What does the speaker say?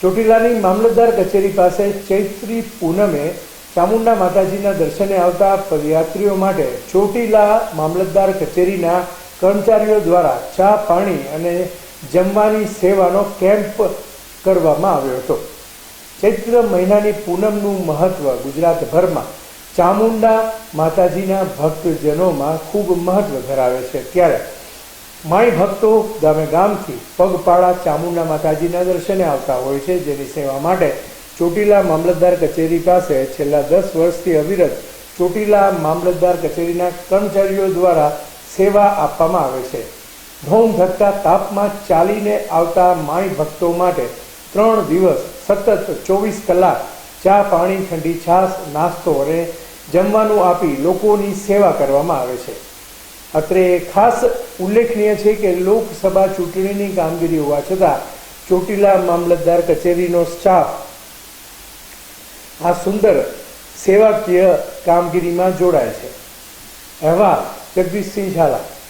ચોટીલાની મામલતદાર કચેરી પાસે ચૈત્રી પૂનમે ચામુંડા માતાજીના દર્શને આવતા પદયાત્રીઓ માટે ચોટીલા મામલતદાર કચેરીના કર્મચારીઓ દ્વારા ચા પાણી અને જમવાની સેવાનો કેમ્પ કરવામાં આવ્યો હતો. ચૈત્ર મહિનાની પૂનમનું મહત્વ ગુજરાતભરમાં ચામુંડા માતાજીના ભક્તજનોમાં ખૂબ મહત્વ ધરાવે છે. ત્યારે માઈ ભક્તો ગામે ગામથી પગપાળા ચામુંડા માતાજીના દર્શને આવતા હોય છે, જેની સેવા માટે ચોટીલા મામલતદાર કચેરી પાસે છેલ્લા દસ વર્ષથી અવિરત ચોટીલા મામલતદાર કચેરીના કર્મચારીઓ દ્વારા સેવા આપવામાં આવે છે. ધોમ ધક્કા તાપમાં ચાલીને આવતા માઈ ભક્તો માટે ત્રણ દિવસ સતત ચોવીસ કલાક ચા, પાણી, ઠંડી, છાશ, નાસ્તો અને જમવાનું આપી લોકોની સેવા કરવામાં આવે છે. અત્રે ખાસ ઉલ્લેખનીય છે કે લોકસભા ચૂંટણીની કામગીરી હોવા છતાં ચોટીલા મામલતદાર કચેરીનો સ્ટાફ આ સુંદર સેવાકીય કામગીરીમાં જોડાય છે. અહેવાલ જગદીશસિંહ ઝાલા.